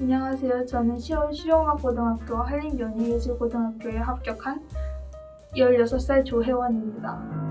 안녕하세요. 저는 시월 실용학 고등학교 한림연예예술고등학교에 합격한 16살 조혜원입니다.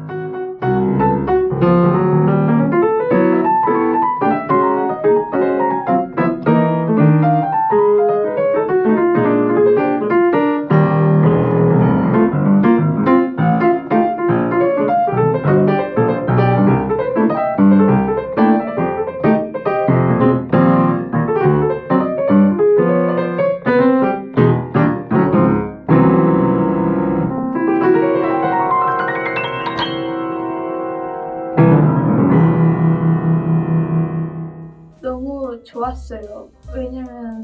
좋았어요. 왜냐면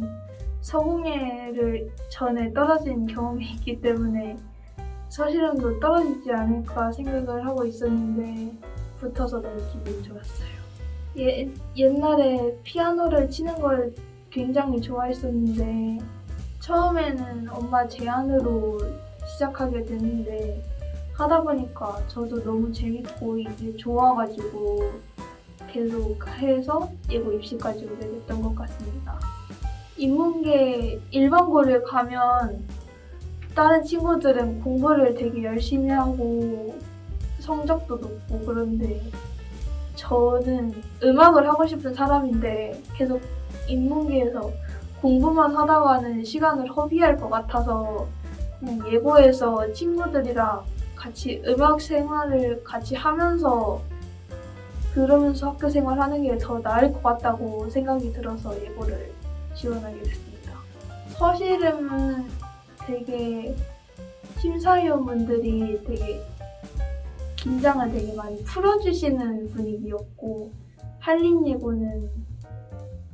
서공예를 전에 떨어진 경험이 있기 때문에 서실험도 떨어지지 않을까 생각을 하고 있었는데 붙어서 너무 기분이 좋았어요. 예, 옛날에 피아노를 치는 걸 굉장히 좋아했었는데 처음에는 엄마 제안으로 시작하게 됐는데 하다 보니까 저도 너무 재밌고 이게 좋아가지고 계속 해서 예고 입시까지 오게 됐던 것 같습니다. 인문계 일반고를 가면 다른 친구들은 공부를 되게 열심히 하고 성적도 높고 그런데 저는 음악을 하고 싶은 사람인데 계속 인문계에서 공부만 하다가는 시간을 허비할 것 같아서 그냥 예고해서 친구들이랑 같이 음악 생활을 같이 하면서 그러면서 학교 생활하는 게 더 나을 것 같다고 생각이 들어서 예고를 지원하게 됐습니다. 서실음은 되게 심사위원분들이 되게 긴장을 되게 많이 풀어주시는 분위기였고 한림 예고는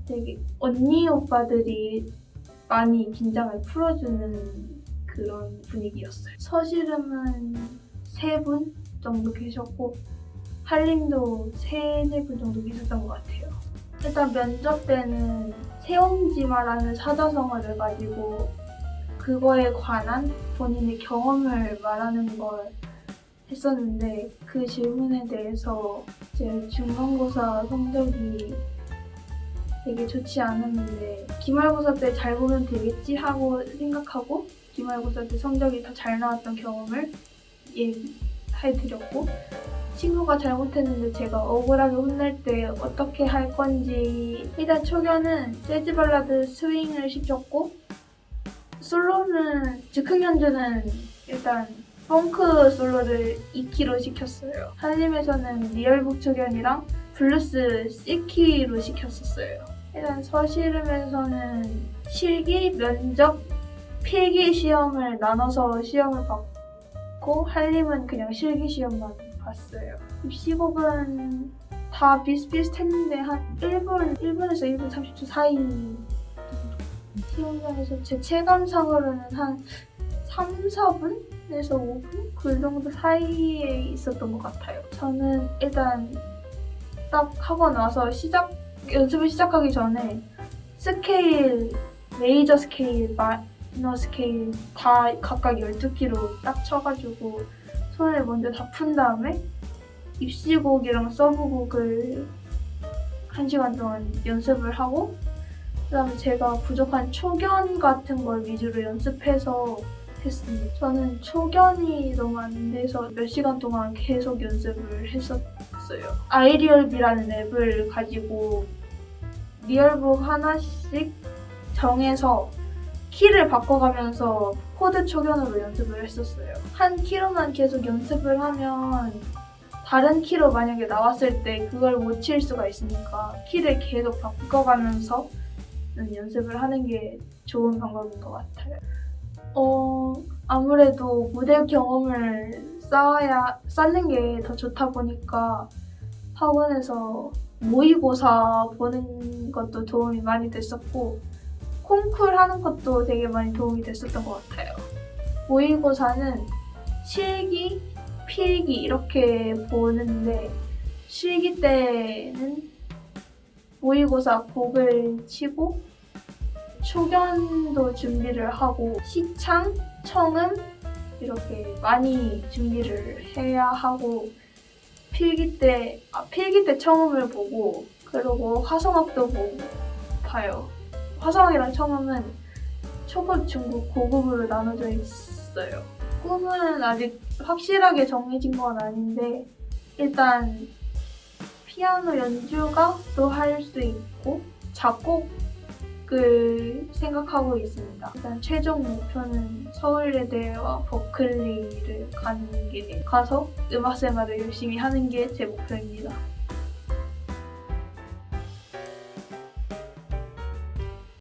되게 언니 오빠들이 많이 긴장을 풀어주는 그런 분위기였어요. 서실음은 세 분 정도 계셨고 한림도 세네 분 정도 계셨던 것 같아요. 일단 면접 때는 세옹지마라는 사자성어를 가지고 그거에 관한 본인의 경험을 말하는 걸 했었는데 그 질문에 대해서 제 중간고사 성적이 되게 좋지 않았는데 기말고사 때 잘 보면 되겠지 하고 생각하고 기말고사 때 성적이 더 잘 나왔던 경험을 얘기 해드렸고 친구가 잘못했는데 제가 억울하게 혼낼 때 어떻게 할 건지 일단 초견은 재즈 발라드 스윙을 시켰고 솔로는 즉흥 연주는 일단 펑크 솔로를 2키로 시켰어요. 한림에서는 리얼북 초견이랑 블루스 C키로 시켰었어요. 일단 서실음에서는 실기, 면접, 필기 시험을 나눠서 시험을 받고 한림은 그냥 실기 시험만 봤어요. 입시곡은 다 비슷비슷했는데 한 1분, 1분에서 1분 30초 사이. 시험장에서 제 체감상으로는 한 3, 4분에서 5분? 그 정도 사이에 있었던 것 같아요. 저는 일단 딱 하고 나서 시작, 연습을 시작하기 전에 스케일, 메이저 스케일, 마 이너 스케일 다 각각 12키로 딱 쳐가지고 손을 먼저 다 푼 다음에 입시곡이랑 서브곡을 한 시간 동안 연습을 하고 그다음에 제가 부족한 초견 같은 걸 위주로 연습해서 했습니다. 저는 초견이 너무 안 돼서 몇 시간 동안 계속 연습을 했었어요. 아이리얼비라는 앱을 가지고 리얼북 하나씩 정해서 키를 바꿔가면서 코드 초견으로 연습을 했었어요. 한 키로만 계속 연습을 하면 다른 키로 만약에 나왔을 때 그걸 못 칠 수가 있으니까 키를 계속 바꿔가면서 연습을 하는 게 좋은 방법인 것 같아요. 어, 아무래도 무대 경험을 쌓아야, 쌓는 게 더 좋다 보니까 학원에서 모의고사 보는 것도 도움이 많이 됐었고, 콩쿨 하는 것도 되게 많이 도움이 됐었던 것 같아요. 모의고사는 실기, 필기 이렇게 보는데 실기 때는 모의고사 곡을 치고 초견도 준비를 하고 시창, 청음 이렇게 많이 준비를 해야 하고 필기 때 아, 필기 때 청음을 보고 그리고 화성학도 보고 봐요. 화성이랑 청음은 초급, 중급, 고급으로 나눠져 있어요. 꿈은 아직 확실하게 정해진 건 아닌데 일단 피아노 연주가 또 할 수 있고 작곡을 생각하고 있습니다. 일단 최종 목표는 서울예대와 버클리를 가는 게 가서 음악 생활을 열심히 하는 게 제 목표입니다.